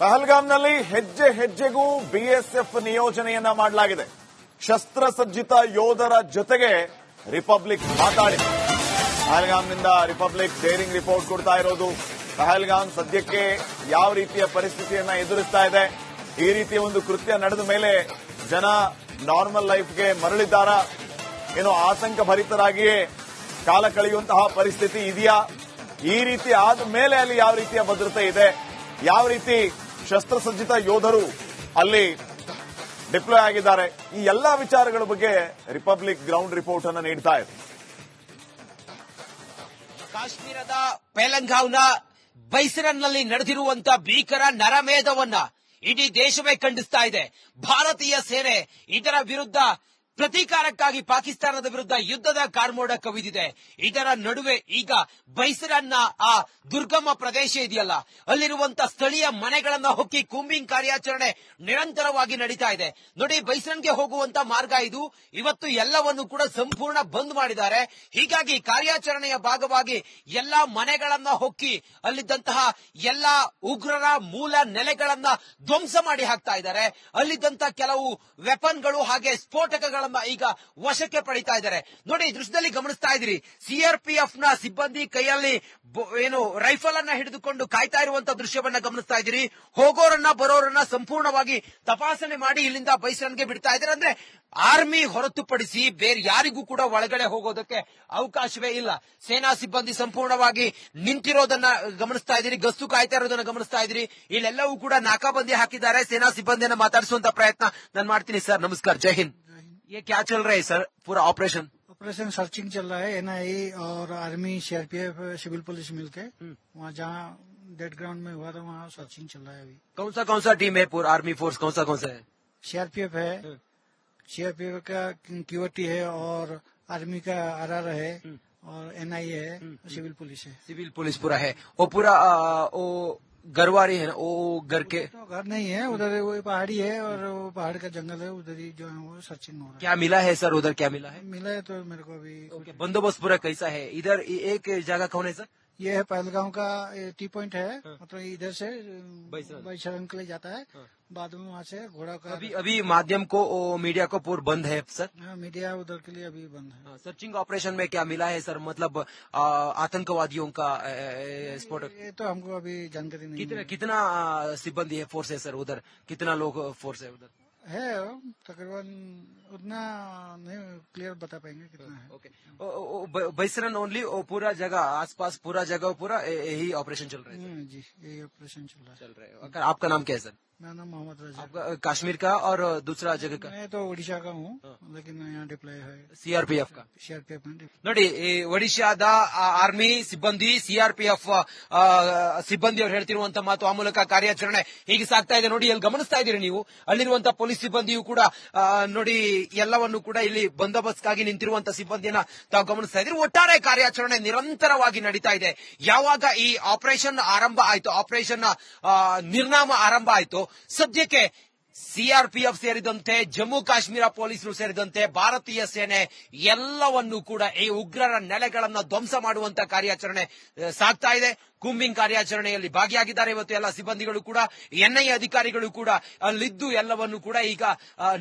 ಪಹಲ್ಗಾಮ್ನಲ್ಲಿ ಹೆಜ್ಜೆ ಹೆಜ್ಜೆಗೂ ಬಿಎಸ್ಎಫ್ ನಿಯೋಜನೆಯನ್ನ ಮಾಡಲಾಗಿದೆ. ಶಸ್ತ್ರಸಜ್ಜಿತ ಯೋಧರ ಜೊತೆಗೆ ರಿಪಬ್ಲಿಕ್ ಮಾತಾಡಿ. ಪಹಲ್ಗಾಮ್ನಿಂದ ರಿಪಬ್ಲಿಕ್ ಡೇರಿಂಗ್ ರಿಪೋರ್ಟ್ ಕೊಡ್ತಾ ಇರೋದು. ಪಹಲ್ಗಾಮ್ ಸದ್ಯಕ್ಕೆ ಯಾವ ರೀತಿಯ ಪರಿಸ್ಥಿತಿಯನ್ನ ಎದುರಿಸ್ತಾ ಇದೆ? ಈ ರೀತಿಯ ಒಂದು ಕೃತ್ಯ ನಡೆದ ಮೇಲೆ ಜನ ನಾರ್ಮಲ್ ಲೈಫ್ಗೆ ಮರಳಿದ್ದಾರಾ? ಏನೋ ಆತಂಕ ಭರಿತರಾಗಿಯೇ ಕಾಲ ಕಳೆಯುವಂತಹ ಪರಿಸ್ಥಿತಿ ಇದೆಯಾ? ಈ ರೀತಿ ಆದ ಮೇಲೆ ಅಲ್ಲಿ ಯಾವ ರೀತಿಯ ಭದ್ರತೆ ಇದೆ? ಯಾವ ರೀತಿ ಶಸ್ತ್ರಸಜ್ಜಿತ ಯೋಧರು ಅಲ್ಲಿ ಡಿಪ್ಲೋಯ್ ಆಗಿದ್ದಾರೆ. ಈ ಎಲ್ಲಾ ವಿಚಾರಗಳ ಬಗ್ಗೆ ರಿಪಬ್ಲಿಕ್ ಗ್ರೌಂಡ್ ರಿಪೋರ್ಟ್ ಅನ್ನು ನೀಡ್ತಾ ಇದೆ. ಕಾಶ್ಮೀರದ ಪೆಲಂಗಾವ್ನ ಬೈಸರನ್ನಲ್ಲಿ ನಡೆದಿರುವಂತ ಭೀಕರ ನರಮೇಧವನ್ನ ಇಡೀ ದೇಶವೇ ಖಂಡಿಸ್ತಾ ಇದೆ. ಭಾರತೀಯ ಸೇನೆ ಇದರ ವಿರುದ್ಧ ಪ್ರತೀಕಾರಕ್ಕಾಗಿ ಪಾಕಿಸ್ತಾನದ ವಿರುದ್ಧ ಯುದ್ಧದ ಕಾರ್ಮೋಡ ಕವಿದಿದೆ. ಇದರ ನಡುವೆ ಈಗ ಬೈಸರನ್ನ ಆ ದುರ್ಗಮ ಪ್ರದೇಶ ಇದೆಯಲ್ಲ. ಅಲ್ಲಿರುವಂತ ಸ್ಥಳೀಯ ಮನೆಗಳನ್ನ ಹೊಕ್ಕಿ ಕೂಂಬಿಂಗ್ ಕಾರ್ಯಾಚರಣೆ ನಿರಂತರವಾಗಿ ನಡೀತಾ ಇದೆ. ನೋಡಿ, ಬೈಸರನ್ಗೆ ಹೋಗುವಂತ ಮಾರ್ಗ ಇದು. ಇವತ್ತು ಎಲ್ಲವನ್ನು ಕೂಡ ಸಂಪೂರ್ಣ ಬಂದ್ ಮಾಡಿದ್ದಾರೆ. ಹೀಗಾಗಿ ಕಾರ್ಯಾಚರಣೆಯ ಭಾಗವಾಗಿ ಎಲ್ಲಾ ಮನೆಗಳನ್ನ ಹೊಕ್ಕಿ ಅಲ್ಲಿದ್ದಂತಹ ಎಲ್ಲಾ ಉಗ್ರರ ಮೂಲ ನೆಲೆಗಳನ್ನ ಧ್ವಂಸ ಮಾಡಿ ಹಾಕ್ತಾ ಇದ್ದಾರೆ. ಅಲ್ಲಿದ್ದಂತ ಕೆಲವು ವೆಪನ್ಗಳು ಹಾಗೆ ಸ್ಫೋಟಕಗಳನ್ನ ಈಗ ವಶಕ್ಕೆ ಪಡಿತಾ ಇದ್ದಾರೆ. ನೋಡಿ ದೃಶ್ಯದಲ್ಲಿ ಗಮನಿಸ್ತಾ ಇದ್ದೀರಿ. ಸಿಆರ್ಪಿಎಫ್ನ ಸಿಬ್ಬಂದಿ ಕೈಯಲ್ಲಿ ಏನು ರೈಫಲ್ ಅನ್ನ ಹಿಡಿದುಕೊಂಡು ಕಾಯ್ತಾ ಇರುವಂತ ದೃಶ್ಯವನ್ನ ಗಮನಿಸ್ತಾ ಇದ್ದೀರಿ. ಹೋಗೋರನ್ನ, ಬರೋರನ್ನ ಸಂಪೂರ್ಣವಾಗಿ ತಪಾಸಣೆ ಮಾಡಿ ಇಲ್ಲಿಂದ ಬೈಸನ್ಗೆ ಬಿಡ್ತಾ ಇದ್ದಾರೆ. ಅಂದ್ರೆ ಆರ್ಮಿ ಹೊರತುಪಡಿಸಿ ಬೇರೆ ಯಾರಿಗೂ ಕೂಡ ಒಳಗಡೆ ಹೋಗೋದಕ್ಕೆ ಅವಕಾಶವೇ ಇಲ್ಲ. ಸೇನಾ ಸಿಬ್ಬಂದಿ ಸಂಪೂರ್ಣವಾಗಿ ನಿಂತಿರೋದನ್ನ ಗಮನಿಸ್ತಾ ಇದ್ದೀರಿ. ಗಸ್ತು ಕಾಯ್ತಾ ಇರೋದನ್ನ ಗಮನಿಸ್ತಾ ಇದ್ದೀರಿ. ಇಲ್ಲೆಲ್ಲವೂ ಕೂಡ ನಾಕಾಬಂದಿ ಹಾಕಿದ್ದಾರೆ. ಸೇನಾ ಸಿಬ್ಬಂದಿಯನ್ನ ಮಾತಾಡಿಸುವಂತ ಪ್ರಯತ್ನ ನಾನು ಮಾಡ್ತೀನಿ ಸರ್. ನಮಸ್ಕಾರ. ಜೈ ಹಿಂದ್. ये क्या चल रहा है सर? पूरा ऑपरेशन ऑपरेशन सर्चिंग चल रहा है एनआई और आर्मी सीआरपीएफ सिविल पुलिस मिलके वहाँ जहाँ डेड ग्राउंड में हुआ था वहाँ सर्चिंग चल रहा है अभी। कौन सा कौन सा टीम है? पूरा आर्मी फोर्स कौन सा कौन सा है सीआरपीएफ है सीआरपीएफ का क्यूटी है और आर्मी का आरआर है और एनआई है सिविल पुलिस है। सिविल पुलिस पूरा है। वो पूरा वो गरवारी है ना वो घर के तो घर नहीं है उधर वो पहाड़ी है और वो पहाड़ का जंगल है उधर ही जो है वो सर्चिंग हो। रहा क्या मिला है सर उधर क्या मिला है? है मिला है तो मेरे को अभी बंदोबस्त पूरा कैसा है? इधर एक जगह कौन है सर? ये है पहलगांव का टी पॉइंट है मतलब इधर से। बैसरन के लिए जाता है। बाद में वहाँ से घोड़ा का अभी अभी माध्यम को वो मीडिया को पूरा बंद है सर? हाँ, मीडिया उधर के लिए अभी बंद है। सर्चिंग ऑपरेशन में क्या मिला है सर? मतलब आ, आतंकवादियों का स्फोटक ये तो हमको अभी जानकारी नहीं कितना। कितना सिब्बंदी है फोर्स है सर उधर? कितना लोग फोर्स है उधर? है तकरीबन उतना नहीं क्लियर बता पाएँगे कितना है। ओके बैसरन ओनली पूरा जगह आसपास पूरा जगह पूरा यही ऑपरेशन चल रहा है हम्म, जी यही ऑपरेशन चल रहा है। चल रहा है। आपका नाम क्या है सर? मेरा नाम मोहम्मद रजा आपका अ, कश्मीर का और अ, दूसरा जगह का मैं तो उड़ीसा का हूँ लेकिन यहाँ डिप्लॉय है ಸಿಆರ್ಪಿಎಫ್ का सीआरपीएफ में deploy- ನೋಡಿ ಈ ಒಡಿಶಾದ ಆ, ಆರ್ಮಿ ಸಿಬ್ಬಂದಿ ಸಿಆರ್ಪಿಎಫ್ ಸಿಬ್ಬಂದಿ ಅವರು ಹೇಳ್ತಿರುವಂತ ಮಾತು ಆ ಮೂಲಕ ಕಾರ್ಯಾಚರಣೆ ಹೀಗೆ ಸಾಗ್ತಾ ಇದೆ ನೋಡಿ ಅಲ್ಲಿ ಗಮನಿಸ್ತಾ ಇದ್ದೀರಿ ನೀವು ಅಲ್ಲಿರುವಂತ ಪೊಲೀಸ್ ಸಿಬ್ಬಂದಿಯು ಕೂಡ ಆ, ನೋಡಿ ಎಲ್ಲವನ್ನು ಕೂಡ ಇಲ್ಲಿ ಬಂದೋಬಸ್ತ್ಗಾಗಿ ನಿಂತಿರುವಂತ ಸಿಬ್ಬಂದಿಯನ್ನ ತಾವು ಗಮನಿಸ್ತಾ ಇದ್ದೀರಿ ಒಟ್ಟಾರೆ ಕಾರ್ಯಾಚರಣೆ ನಿರಂತರವಾಗಿ ನಡೀತಾ ಇದೆ ಯಾವಾಗ ಈ ಆಪರೇಷನ್ ಆರಂಭ ಆಯ್ತು ಆಪರೇಷನ್ ಆ, ನಿರ್ನಾಮ ಆರಂಭ ಆಯ್ತು ಸದ್ಯಕ್ಕೆ ಸಿಆರ್ಪಿಎಫ್ ಸೇರಿದಂತೆ ಜಮ್ಮು ಕಾಶ್ಮೀರ ಪೊಲೀಸರು ಸೇರಿದಂತೆ ಭಾರತೀಯ ಸೇನೆ ಎಲ್ಲವನ್ನೂ ಕೂಡ ಈ ಉಗ್ರರ ನೆಲೆಗಳನ್ನು ಧ್ವಂಸ ಮಾಡುವಂತ ಕಾರ್ಯಾಚರಣೆ ಸಾಗ್ತಾ ಇದೆ. ಕುಂಬಿಂಗ್ ಕಾರ್ಯಾಚರಣೆಯಲ್ಲಿ ಭಾಗಿಯಾಗಿದ್ದಾರೆ ಇವತ್ತು ಎಲ್ಲ ಸಿಬ್ಬಂದಿಗಳು ಕೂಡ. ಎನ್ಐಎ ಅಧಿಕಾರಿಗಳು ಕೂಡ ಅಲ್ಲಿದ್ದು ಎಲ್ಲವನ್ನು ಕೂಡ ಈಗ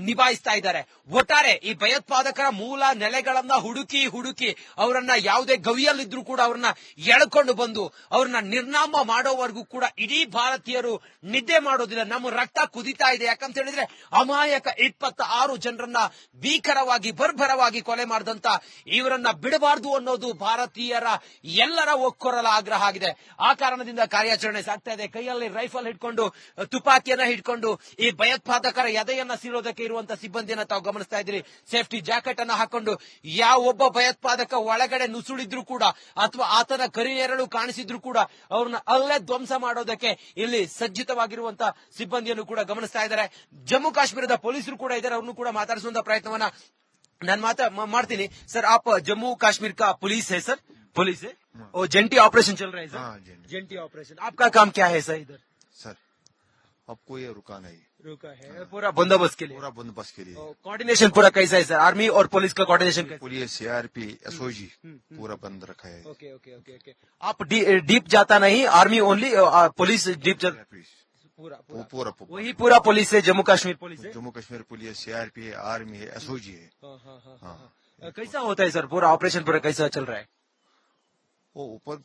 ನಿಭಾಯಿಸ್ತಾ ಇದ್ದಾರೆ. ಒಟ್ಟಾರೆ ಈ ಭಯೋತ್ಪಾದಕರ ಮೂಲ ನೆಲೆಗಳನ್ನ ಹುಡುಕಿ ಹುಡುಕಿ ಅವರನ್ನ ಯಾವುದೇ ಗವಿಯಲ್ಲಿದ್ರು ಕೂಡ ಅವ್ರನ್ನ ಎಳ್ಕೊಂಡು ಬಂದು ಅವ್ರನ್ನ ನಿರ್ನಾಮ ಮಾಡೋವರೆಗೂ ಕೂಡ ಇಡೀ ಭಾರತೀಯರು ನಿದ್ದೆ ಮಾಡೋದಿಲ್ಲ. ನಮ್ಮ ರಕ್ತ ಕುದಿತಾ ಇದೆ. ಯಾಕಂತ ಹೇಳಿದ್ರೆ ಅಮಾಯಕ ಇಪ್ಪತ್ತ ಆರು ಜನರನ್ನ ಭೀಕರವಾಗಿ, ಬರ್ಭರವಾಗಿ ಕೊಲೆ ಮಾಡಿದಂತ ಇವರನ್ನ ಬಿಡಬಾರದು ಅನ್ನೋದು ಭಾರತೀಯರ ಎಲ್ಲರ ಒಕ್ಕೊರಲ ಆಗ್ರಹ ಆಗಿದೆ. ಆ ಕಾರಣದಿಂದ ಕಾರ್ಯಾಚರಣೆ ಸಾಗ್ತಾ ಇದೆ. ಕೈಯಲ್ಲಿ ರೈಫಲ್ ಹಿಡ್ಕೊಂಡು, ತುಪಾಕಿಯನ್ನ ಹಿಡ್ಕೊಂಡು ಈ ಭಯೋತ್ಪಾದಕರ ಎದೆಯನ್ನ ಸೀರೋದಕ್ಕೆ ಇರುವಂತ ಸಿಬ್ಬಂದಿಯನ್ನ ತಾವು ಗಮನಿಸ್ತಾ ಇದ್ದೀರಿ. ಸೇಫ್ಟಿ ಜಾಕೆಟ್ ಅನ್ನ ಹಾಕೊಂಡು ಯಾವೊಬ್ಬ ಭಯೋತ್ಪಾದಕ ಒಳಗಡೆ ನುಸುಳಿದ್ರು ಕೂಡ ಅಥವಾ ಆತನ ಕರಿನೆರಳು ಕಾಣಿಸಿದ್ರು ಕೂಡ ಅವ್ರನ್ನ ಅಲ್ಲೇ ಧ್ವಂಸ ಮಾಡೋದಕ್ಕೆ ಇಲ್ಲಿ ಸಜ್ಜಿತವಾಗಿರುವಂತ ಸಿಬ್ಬಂದಿಯನ್ನು ಕೂಡ ಗಮನಿಸ್ತಾ ಇದ್ದಾರೆ. जम्मू काश्मीर पोलिस प्रयत्न ಇದ್ದಾರೆ सर आप जम्मू काश्मीर का पुलिस है सर पुलिस है और जेंटी ऑपरेशन चल रहा है सर जेंटी ऑपरेशन आपका काम क्या है सर इधर सर आपको ये रुका नहीं रुका है पूरा बंदोबस्त के लिए पूरा बंदोबस्त के लिए कोऑर्डिनेशन पूरा कैसा है सर आर्मी और पुलिस का कोऑर्डिनेशन पुलिस सीआरपी एसओजी पूरा बंद रखा है ओके ओके ओके ओके आप डीप जाता नहीं आर्मी ओनली पुलिस डीप जाता पूरा पूरा। पूरा वही पूरा पुलिस है जम्मू कश्मीर पुलिस है। जम्मू कश्मीर पुलिस सीआरपी है आर्मी है एसओजी है। हाँ, हाँ, हाँ, हाँ। हाँ। कैसा होता है सर? पूरा ऑपरेशन पूरा कैसा चल रहा है? वो ऊपर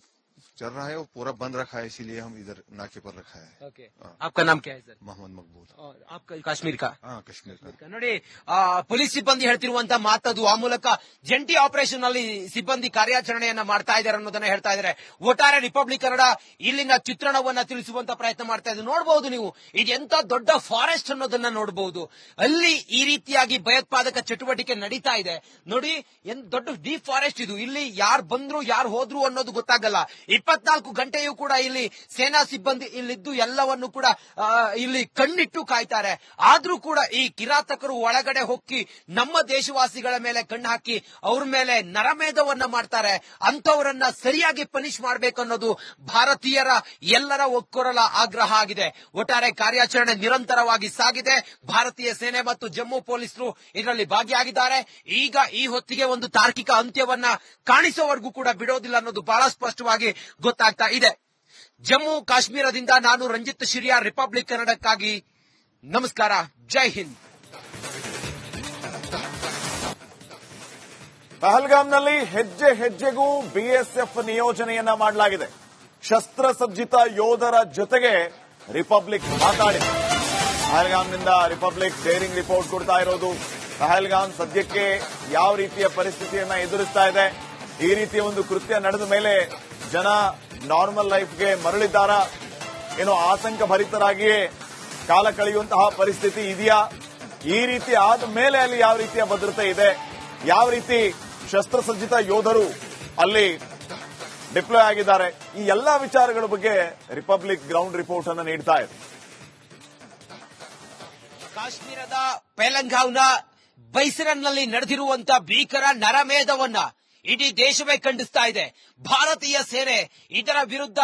चल रहा है वो पूरा बंद रखा है इसीलिए हम इधर नाके पर रखा है ओके हाँ। आपका नाम क्या है सर मोहम्मद मकबूल और आपका ಕಾಶ್ಮೀರ್ का हाँ कश्मीर का ನೋಡಿ ಆ, ಪೊಲೀಸ್ ಸಿಬ್ಬಂದಿ ಹೇಳ್ತಿರುವಂತ ಮಾತದು ಆ ಮೂಲಕ ಜಂಟಿ ಆಪರೇಷನ್ ಅಲ್ಲಿ ಸಿಬ್ಬಂದಿ ಕಾರ್ಯಾಚರಣೆಯನ್ನ ಮಾಡ್ತಾ ಇದ್ದಾರೆ ಅನ್ನೋದನ್ನ ಹೇಳ್ತಾ ಇದ್ದಾರೆ ಒಟ್ಟಾರೆ ರಿಪಬ್ಲಿಕ್ ಕನ್ನಡ ಇಲ್ಲಿನ ಚಿತ್ರಣವನ್ನ ತಿಳಿಸುವಂತ ಪ್ರಯತ್ನ ಮಾಡ್ತಾ ಇದ್ದಾರೆ ನೋಡಬಹುದು ನೀವು ಇದೆಂತ ದೊಡ್ಡ ಫಾರೆಸ್ಟ್ ಅನ್ನೋದನ್ನ ನೋಡಬಹುದು ಅಲ್ಲಿ ಈ ರೀತಿಯಾಗಿ ಭಯೋತ್ಪಾದಕ ಚಟುವಟಿಕೆ ನಡೀತಾ ಇದೆ ನೋಡಿ ಎಂತ ದೊಡ್ಡ ಡೀಪ್ ಫಾರೆಸ್ಟ್ ಇದು ಇಲ್ಲಿ ಯಾರು ಬಂದ್ರು ಯಾರು ಹೋದ್ರು ಅನ್ನೋದು ಗೊತ್ತಾಗಲ್ಲ ಇಪ್ಪತ್ನಾಲ್ಕು ಗಂಟೆಯೂ ಕೂಡ ಇಲ್ಲಿ ಸೇನಾ ಸಿಬ್ಬಂದಿ ಇಲ್ಲಿದ್ದು ಎಲ್ಲವನ್ನು ಕೂಡ ಇಲ್ಲಿ ಕಣ್ಣಿಟ್ಟು ಕಾಯ್ತಾರೆ. ಆದ್ರೂ ಕೂಡ ಈ ಕಿರಾತಕರು ಒಳಗಡೆ ಹೊಕ್ಕಿ ನಮ್ಮ ದೇಶವಾಸಿಗಳ ಮೇಲೆ ಕಣ್ಣು ಹಾಕಿ ಅವ್ರ ಮೇಲೆ ನರಮೇಧವನ್ನ ಮಾಡ್ತಾರೆ. ಅಂತವರನ್ನ ಸರಿಯಾಗಿ ಪನಿಷ್ ಮಾಡಬೇಕನ್ನೋದು ಭಾರತೀಯರ ಎಲ್ಲರ ಒಕ್ಕೊರಲ ಆಗ್ರಹ ಆಗಿದೆ. ಒಟ್ಟಾರೆ ಕಾರ್ಯಾಚರಣೆ ನಿರಂತರವಾಗಿ ಸಾಗಿದೆ. ಭಾರತೀಯ ಸೇನೆ ಮತ್ತು ಜಮ್ಮು ಪೊಲೀಸರು ಇದರಲ್ಲಿ ಭಾಗಿಯಾಗಿದ್ದಾರೆ. ಈಗ ಈ ಹೊತ್ತಿಗೆ ಒಂದು ತಾರ್ಕಿಕ ಅಂತ್ಯವನ್ನ ಕಾಣಿಸೋವರೆಗೂ ಕೂಡ ಬಿಡೋದಿಲ್ಲ ಅನ್ನೋದು ಬಹಳ ಸ್ಪಷ್ಟವಾಗಿ ಗೊತ್ತಾಗ್ತಾ ಇದೆ ಜಮ್ಮು ಕಾಶ್ಮೀರದಿಂದ ನಾನು ರಂಜಿತ್ ಶಿರಿಯಾ ರಿಪಬ್ಲಿಕ್ ಕನ್ನಡಕ್ಕಾಗಿ ನಮಸ್ಕಾರ. ಜೈ ಹಿಂದ್. ಪಹಲ್ಗಾಮ್ನಲ್ಲಿ ಹೆಜ್ಜೆ ಹೆಜ್ಜೆಗೂ ಬಿಎಸ್ಎಫ್ ನಿಯೋಜನೆಯನ್ನ ಮಾಡಲಾಗಿದೆ. ಶಸ್ತ್ರಸಜ್ಜಿತ ಯೋಧರ ಜೊತೆಗೆ ರಿಪಬ್ಲಿಕ್ ಮಾತಾಡಿದೆ ಪಹಲ್ಗಾಮ್ನಿಂದ ರಿಪಬ್ಲಿಕ್ ಡೇರಿಂಗ್ ರಿಪೋರ್ಟ್ ಕೊಡ್ತಾ ಇರೋದು. ಪಹಲ್ಗಾಮ್ ಸದ್ಯಕ್ಕೆ ಯಾವ ರೀತಿಯ ಪರಿಸ್ಥಿತಿಯನ್ನ ಎದುರಿಸ್ತಾ ಇದೆ? ಈ ರೀತಿಯ ಒಂದು ಕೃತ್ಯ ನಡೆದ ಮೇಲೆ ಜನ ನಾರ್ಮಲ್ ಲೈಫ್ಗೆ ಮರಳಿದ್ದಾರಾ? ಏನೋ ಆತಂಕ ಭರಿತರಾಗಿಯೇ ಕಾಲ ಕಳೆಯುವಂತಹ ಪರಿಸ್ಥಿತಿ ಇದೆಯಾ? ಈ ರೀತಿ ಆದ ಮೇಲೆ ಅಲ್ಲಿ ಯಾವ ರೀತಿಯ ಭದ್ರತೆ ಇದೆ? ಯಾವ ರೀತಿ ಶಸ್ತ್ರಸಜ್ಜಿತ ಯೋಧರು ಅಲ್ಲಿ ಡಿಪ್ಲಾಯ್ ಆಗಿದ್ದಾರೆ? ಈ ಎಲ್ಲಾ ವಿಚಾರಗಳ ಬಗ್ಗೆ ರಿಪಬ್ಲಿಕ್ ಗ್ರೌಂಡ್ ರಿಪೋರ್ಟ್ ಅನ್ನು ನೀಡ್ತಾ ಇದೆ. ಕಾಶ್ಮೀರದ ಪೆಲಂಗಾವ್ನ ಬೈಸರನ್ನಲ್ಲಿ ನಡೆದಿರುವಂತಹ ಭೀಕರ ನರಮೇಧವನ್ನ ಇಡೀ ದೇಶವೇ ಖಂಡಿಸ್ತಾ ಇದೆ. ಭಾರತೀಯ ಸೇನೆ ಇದರ ವಿರುದ್ಧ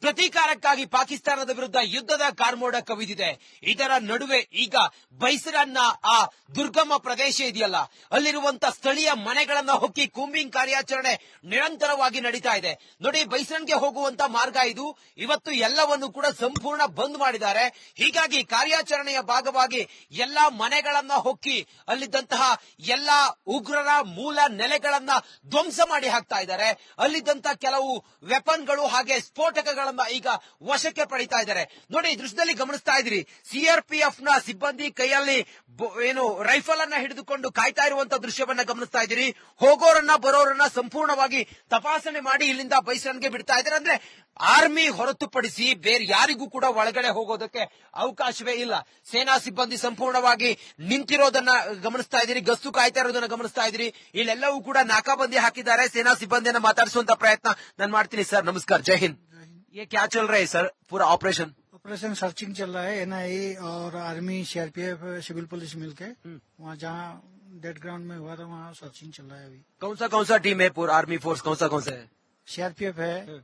ಪ್ರತೀಕಾರಕ್ಕಾಗಿ ಪಾಕಿಸ್ತಾನದ ವಿರುದ್ಧ ಯುದ್ಧದ ಕಾರ್ಮೋಡ ಕವಿದಿದೆ ಇದರ ನಡುವೆ ಈಗ ಬೈಸರನ್ನ ಆ ದುರ್ಗಮ ಪ್ರದೇಶ ಇದೆಯಲ್ಲ, ಅಲ್ಲಿರುವಂತ ಸ್ಥಳೀಯ ಮನೆಗಳನ್ನ ಹೊಕ್ಕಿ ಕೂಂಬಿಂಗ್ ಕಾರ್ಯಾಚರಣೆ ನಿರಂತರವಾಗಿ ನಡೀತಾ ಇದೆ. ನೋಡಿ, ಬೈಸರನ್ಗೆ ಹೋಗುವಂತ ಮಾರ್ಗ ಇದು. ಇವತ್ತು ಎಲ್ಲವನ್ನು ಕೂಡ ಸಂಪೂರ್ಣ ಬಂದ್ ಮಾಡಿದ್ದಾರೆ. ಹೀಗಾಗಿ ಕಾರ್ಯಾಚರಣೆಯ ಭಾಗವಾಗಿ ಎಲ್ಲಾ ಮನೆಗಳನ್ನ ಹೊಕ್ಕಿ ಅಲ್ಲಿದ್ದಂತಹ ಎಲ್ಲಾ ಉಗ್ರರ ಮೂಲ ನೆಲೆಗಳನ್ನ ಧ್ವಂಸ ಮಾಡಿ ಹಾಕ್ತಾ ಇದ್ದಾರೆ. ಅಲ್ಲಿದ್ದಂತಹ ಕೆಲವು ವೆಪನ್ಗಳು ಹಾಗೆ ಸ್ಫೋಟಕಗಳನ್ನ ಈಗ ವಶಕ್ಕೆ ಪಡಿತಾ ಇದ್ದಾರೆ. ನೋಡಿ, ದೃಶ್ಯದಲ್ಲಿ ಗಮನಿಸ್ತಾ ಇದ್ರಿ ಸಿಆರ್ಪಿಎಫ್ನ ಸಿಬ್ಬಂದಿ ಕೈಯಲ್ಲಿ ಏನು ರೈಫಲ್ ಅನ್ನ ಹಿಡಿದುಕೊಂಡು ಕಾಯ್ತಾ ಇರುವಂತ ದೃಶ್ಯವನ್ನ ಗಮನಿಸ್ತಾ ಇದ್ದೀರಿ. ಹೋಗೋರನ್ನ, ಬರೋರನ್ನ ಸಂಪೂರ್ಣವಾಗಿ ತಪಾಸಣೆ ಮಾಡಿ ಇಲ್ಲಿಂದ ಬೈಸನ್ಗೆ ಬಿಡ್ತಾ ಇದ್ದಾರೆ. ಅಂದ್ರೆ ಆರ್ಮಿ ಹೊರತುಪಡಿಸಿ ಬೇರೆ ಯಾರಿಗೂ ಕೂಡ ಒಳಗಡೆ ಹೋಗೋದಕ್ಕೆ ಅವಕಾಶವೇ ಇಲ್ಲ. ಸೇನಾ ಸಿಬ್ಬಂದಿ ಸಂಪೂರ್ಣವಾಗಿ ನಿಂತಿರೋದನ್ನ ಗಮನಿಸ್ತಾ ಇದ್ದೀರಿ. ಗಸ್ತು ಕಾಯ್ತಾ ಇರೋದನ್ನ ಗಮನಿಸ್ತಾ ಇದ್ದೀರಿ. ಇಲ್ಲೆಲ್ಲವೂ ಕೂಡ ನಾಕಾಬಂದಿ ಹಾಕಿದ್ದಾರೆ. ಸೇನಾ ಸಿಬ್ಬಂದಿಯನ್ನ ಮಾತಾಡಿಸುವಂತ ಪ್ರಯತ್ನ ನಾನು ಮಾಡ್ತೀನಿ ಸರ್. ನಮಸ್ಕಾರ. ಜೈ ಹಿಂದ್. ये क्या चल रहा है सर? पूरा ऑपरेशन ऑपरेशन सर्चिंग चल रहा है एनआईए और आर्मी सीआरपीएफ सिविल पुलिस मिलके वहाँ जहाँ डेड ग्राउंड में हुआ था वहाँ सर्चिंग चल रहा है अभी। कौन सा कौन सा टीम है? पूरा आर्मी फोर्स कौन सा कौन सा है सीआरपीएफ है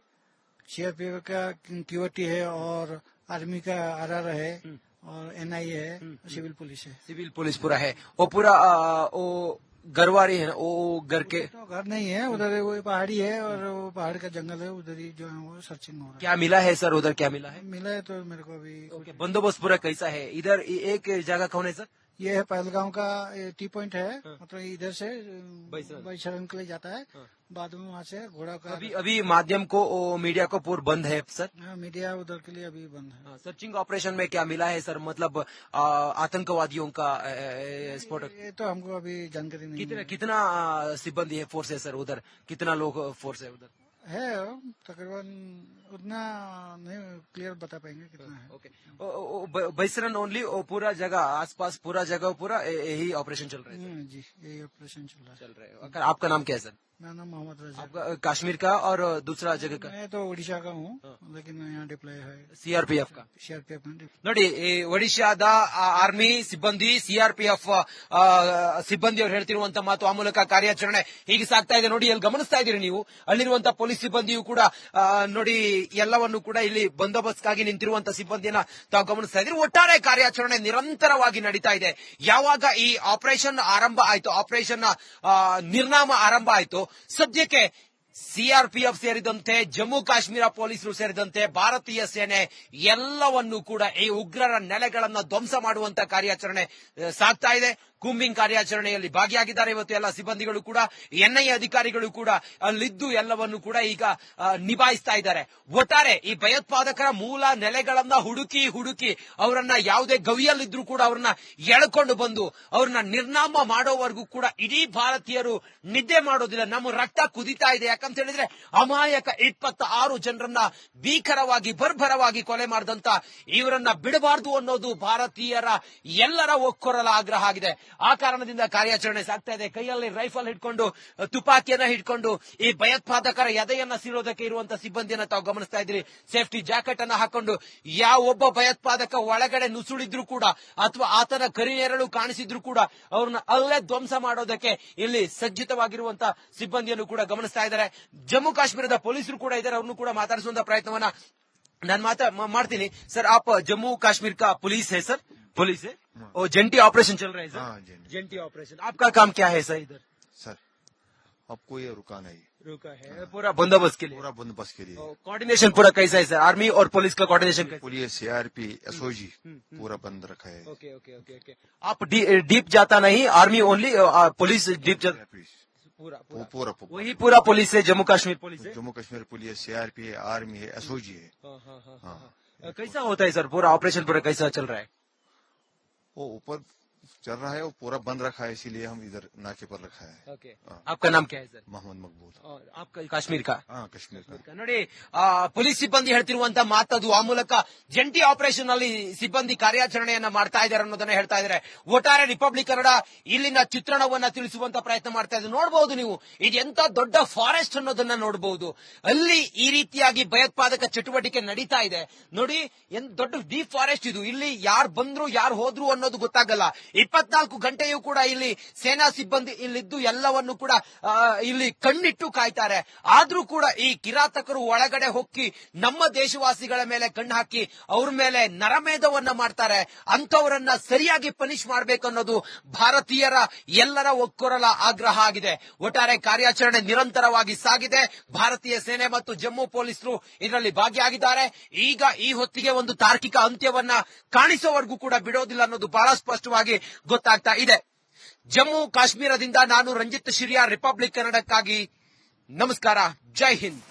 सीआरपीएफ का क्यूटी है और आर्मी का आरआर है और एनआईए है सिविल पुलिस है। सिविल पुलिस पूरा है। वो पूरा वो गरवारी है वो घर के तो घर नहीं है उधर वो पहाड़ी है और वो पहाड़ का जंगल है उधर ही जो है वो सर्चिंग हो रहा है। क्या मिला है सर उधर क्या मिला है? है मिला है तो मेरे को अभी बंदोबस्त पूरा कैसा है? इधर एक जगह कौन है सर? ये है पहलगांव का टी पॉइंट है मतलब इधर से बैसरन। के लिए जाता है। बाद में वहाँ से घोड़ा का अभी अभी माध्यम को वो मीडिया को पूरा बंद है सर? हाँ, मीडिया उधर के लिए अभी बंद है। सर्चिंग ऑपरेशन में क्या मिला है सर? मतलब आ, आतंकवादियों का स्फोटक। ये तो हमको अभी जानकारी नहीं कितना कितना सिब्बंदी है फोर्स है सर उधर? कितना लोग फोर्स है उधर? है तकरीबन उतना नहीं क्लियर बता पाएँगे कितना है। ओके बैसरन ओनली पूरा जगह आसपास पूरा जगह पूरा यही ऑपरेशन चल रहा है हम्म, जी यही ऑपरेशन चल रहा है। चल रहा है। आपका नाम क्या है सर? मेरा नाम मोहम्मद रजा आपका अ, कश्मीर का और दूसरा जगह का मैं तो उड़ीसा का हूँ लेकिन मैं यहाँ डिप्लॉय है सीआरपीएफ का सीआरपीएफ में deploy- ನೋಡಿ ಈ ಒಡಿಶಾದ ಆ ಆರ್ಮಿ ಸಿಬ್ಬಂದಿ ಸಿಆರ್ಪಿಎಫ್ ಸಿಬ್ಬಂದಿ ಅವರು ಹೇಳ್ತಿರುವಂತ ಮಾತು ಆ ಮೂಲಕ ಕಾರ್ಯಾಚರಣೆ ಹೀಗೆ ಸಾಗ್ತಾ ಇದೆ ನೋಡಿ ಅಲ್ಲಿ ಗಮನಿಸ್ತಾ ಇದ್ದೀರಿ ನೀವು ಅಲ್ಲಿರುವಂತ ಪೊಲೀಸ್ ಸಿಬ್ಬಂದಿಯು ಕೂಡ ಆ, ನೋಡಿ ಎಲ್ಲವನ್ನು ಕೂಡ ಇಲ್ಲಿ ಬಂದೋಬಸ್ತ್ಗಾಗಿ ನಿಂತಿರುವಂತ ಸಿಬ್ಬಂದಿಯನ್ನ ತಾವು ಗಮನಿಸ್ತಾ ಇದ್ದೀರಿ ಒಟ್ಟಾರೆ ಕಾರ್ಯಾಚರಣೆ ನಿರಂತರವಾಗಿ ನಡೀತಾ ಇದೆ ಯಾವಾಗ ಈ ಆಪರೇಷನ್ ಆರಂಭ ಆಯ್ತು ಆಪರೇಷನ್ ನಿರ್ನಾಮ ಆರಂಭ ಆಯ್ತು ಸದ್ಯಕ್ಕೆ ಸಿಆರ್ಪಿಎಫ್ ಸೇರಿದಂತೆ ಜಮ್ಮು ಕಾಶ್ಮೀರ ಪೊಲೀಸರು ಸೇರಿದಂತೆ ಭಾರತೀಯ ಸೇನೆ ಎಲ್ಲವನ್ನೂ ಕೂಡ ಈ ಉಗ್ರರ ನೆಲೆಗಳನ್ನ ಧ್ವಂಸ ಮಾಡುವಂತ ಕಾರ್ಯಾಚರಣೆ ಸಾಗ್ತಾ ಇದೆ. ಕೂಂಬಿಂಗ್ ಕಾರ್ಯಾಚರಣೆಯಲ್ಲಿ ಭಾಗಿಯಾಗಿದ್ದಾರೆ. ಇವತ್ತು ಎಲ್ಲ ಸಿಬ್ಬಂದಿಗಳು ಕೂಡ, ಎನ್ಐಎ ಅಧಿಕಾರಿಗಳು ಕೂಡ ಅಲ್ಲಿದ್ದು ಎಲ್ಲವನ್ನು ಕೂಡ ಈಗ ನಿಭಾಯಿಸ್ತಾ ಇದ್ದಾರೆ. ಒಟ್ಟಾರೆ ಈ ಭಯೋತ್ಪಾದಕರ ಮೂಲ ನೆಲೆಗಳನ್ನ ಹುಡುಕಿ ಹುಡುಕಿ ಅವರನ್ನ ಯಾವುದೇ ಗವಿಯಲ್ಲಿದ್ರು ಕೂಡ ಅವ್ರನ್ನ ಎಳ್ಕೊಂಡು ಬಂದು ಅವ್ರನ್ನ ನಿರ್ನಾಮ ಮಾಡೋವರೆಗೂ ಕೂಡ ಇಡೀ ಭಾರತೀಯರು ನಿದ್ದೆ ಮಾಡೋದಿಲ್ಲ. ನಮ್ಮ ರಕ್ತ ಕುದಿತಾ ಇದೆ. ಯಾಕಂತ ಹೇಳಿದ್ರೆ ಅಮಾಯಕ ಇಪ್ಪತ್ತ ಆರು ಜನರನ್ನ ಭೀಕರವಾಗಿ, ಬರ್ಬರವಾಗಿ ಕೊಲೆ ಮಾಡಿದಂತ ಇವರನ್ನ ಬಿಡಬಾರದು ಅನ್ನೋದು ಭಾರತೀಯರ ಎಲ್ಲರ ಒಕ್ಕೊರಲ ಆಗ್ರಹ ಆಗಿದೆ. ಆ ಕಾರಣದಿಂದ ಕಾರ್ಯಾಚರಣೆ ಸಾಗ್ತಾ ಇದೆ. ಕೈಯಲ್ಲಿ ರೈಫಲ್ ಹಿಡ್ಕೊಂಡು ತುಪಾಕಿಯನ್ನ ಹಿಡ್ಕೊಂಡು, ಈ ಭಯೋತ್ಪಾದಕರ ಎದೆಯನ್ನ ಸೀರೋದಕ್ಕೆ ಇರುವಂತಹ ಸಿಬ್ಬಂದಿಯನ್ನ ತಾವು ಗಮನಿಸ್ತಾ ಇದ್ದೀರಿ. ಸೇಫ್ಟಿ ಜಾಕೆಟ್ ಅನ್ನ ಹಾಕೊಂಡು, ಯಾವ ಒಬ್ಬ ಭಯೋತ್ಪಾದಕ ಒಳಗಡೆ ನುಸುಳಿದ್ರು ಕೂಡ, ಅಥವಾ ಆತನ ಕರಿನೆರಳು ಕಾಣಿಸಿದ್ರು ಕೂಡ, ಅವ್ರನ್ನ ಅಲ್ಲೇ ಧ್ವಂಸ ಮಾಡೋದಕ್ಕೆ ಇಲ್ಲಿ ಸಜ್ಜಿತವಾಗಿರುವಂತಹ ಸಿಬ್ಬಂದಿಯನ್ನು ಕೂಡ ಗಮನಿಸ್ತಾ ಇದ್ದಾರೆ. ಜಮ್ಮು ಕಾಶ್ಮೀರದ ಪೊಲೀಸರು ಕೂಡ ಇದ್ದಾರೆ. ಅವ್ರನ್ನು ಕೂಡ ಮಾತಾಡಿಸುವಂತಹ ಪ್ರಯತ್ನವನ್ನ ನಾನು ಮಾತಾ ಮ- ಮಾಡ್ತೀನಿ ಸರ್ आप जम्मू कश्मीर का पुलिस है सर पुलिस है और जेंटी ऑपरेशन चल रहा है सर हाँ, जेंटी। जेंटी ऑपरेशन आपका काम क्या है सर इधर सर आपको ये रुका नहीं रुका है पूरा बंदोबस्त के लिए पूरा बंदोबस्त के लिए कोऑर्डिनेशन पूरा कैसा है सर आर्मी और पुलिस का कोऑर्डिनेशन कैसा पुलिस सीआरपी एसओजी पूरा बंद रखा है ओके ओके ओके ओके आप डी- डीप जाता नहीं आर्मी ओनली पुलिस डीप जाता पूरा वो पूरा पूरा वही पूरा पुलिस है जम्मू कश्मीर पुलिस है। जम्मू कश्मीर पुलिस सीआरपी है आर्मी है। एसओजी हाँ, हाँ, हाँ। हाँ। कैसा होता है सर? पूरा ऑपरेशन पूरा कैसा चल रहा है? वो ऊपर चल रहा है वो पूरा बंद रखा है इसीलिए हम इधर नाके पर रखा है ओके हाँ। आपका नाम क्या है सर मोहम्मद मकबूल और आपका काश्मीर का हाँ कश्मीर का ನೋಡಿ ಆ, ಪೊಲೀಸ್ ಸಿಬ್ಬಂದಿ ಹೇಳ್ತಿರುವಂತ ಮಾತದು ಆ ಮೂಲಕ ಜಂಟಿ ಆಪರೇಷನ್ ಅಲ್ಲಿ ಸಿಬ್ಬಂದಿ ಕಾರ್ಯಾಚರಣೆಯನ್ನ ಮಾಡ್ತಾ ಇದ್ದಾರೆ ಅನ್ನೋದನ್ನ ಹೇಳ್ತಾ ಇದ್ದಾರೆ ಒಟ್ಟಾರೆ ರಿಪಬ್ಲಿಕ್ ಕನ್ನಡ ಇಲ್ಲಿನ ಚಿತ್ರಣವನ್ನ ತಿಳಿಸುವಂತ ಪ್ರಯತ್ನ ಮಾಡ್ತಾ ಇದ್ದಾರೆ ನೋಡಬಹುದು ನೀವು ಇದು ಎಂತ ದೊಡ್ಡ ಫಾರೆಸ್ಟ್ ಅನ್ನೋದನ್ನ ನೋಡಬಹುದು ಅಲ್ಲಿ ಈ ರೀತಿಯಾಗಿ ಭಯೋತ್ಪಾದಕ ಚಟುವಟಿಕೆ ನಡೀತಾ ಇದೆ ನೋಡಿ ಎಂತ ದೊಡ್ಡ ಡೀಪ್ ಫಾರೆಸ್ಟ್ ಇದು ಇಲ್ಲಿ ಯಾರು ಬಂದ್ರು ಯಾರು ಹೋದ್ರು ಅನ್ನೋದು ಗೊತ್ತಾಗಲ್ಲ ಇಪ್ಪತ್ನಾಲ್ಕು ಗಂಟೆಯೂ ಕೂಡ ಇಲ್ಲಿ ಸೇನಾ ಸಿಬ್ಬಂದಿ ಇಲ್ಲಿದ್ದು ಎಲ್ಲವನ್ನು ಕೂಡ ಇಲ್ಲಿ ಕಣ್ಣಿಟ್ಟು ಕಾಯ್ತಾರೆ. ಆದ್ರೂ ಕೂಡ ಈ ಕಿರಾತಕರು ಒಳಗಡೆ ಹೊಕ್ಕಿ ನಮ್ಮ ದೇಶವಾಸಿಗಳ ಮೇಲೆ ಕಣ್ಣು ಹಾಕಿ ಅವ್ರ ಮೇಲೆ ನರಮೇಧವನ್ನ ಮಾಡ್ತಾರೆ. ಅಂತವರನ್ನ ಸರಿಯಾಗಿ ಪನಿಷ್ ಅನ್ನೋದು ಭಾರತೀಯರ ಎಲ್ಲರ ಒಕ್ಕೊರಲ ಆಗ್ರಹ ಆಗಿದೆ. ಒಟ್ಟಾರೆ ಕಾರ್ಯಾಚರಣೆ ನಿರಂತರವಾಗಿ ಸಾಗಿದೆ. ಭಾರತೀಯ ಸೇನೆ ಮತ್ತು ಜಮ್ಮು ಪೊಲೀಸರು ಇದರಲ್ಲಿ ಭಾಗಿಯಾಗಿದ್ದಾರೆ. ಈಗ ಈ ಹೊತ್ತಿಗೆ ಒಂದು ತಾರ್ಕಿಕ ಅಂತ್ಯವನ್ನ ಕಾಣಿಸೋವರೆಗೂ ಕೂಡ ಬಿಡೋದಿಲ್ಲ ಅನ್ನೋದು ಬಹಳ ಸ್ಪಷ್ಟವಾಗಿ ಗೊತ್ತಾಗ್ತಾ ಇದೆ. ಜಮ್ಮು ಕಾಶ್ಮೀರದಿಂದ ನಾನು ರಂಜಿತ್ ಶಿರಿಯಾ ರಿಪಬ್ಲಿಕ್ ಕನ್ನಡಕ್ಕಾಗಿ ನಮಸ್ಕಾರ. ಜೈ ಹಿಂದ್.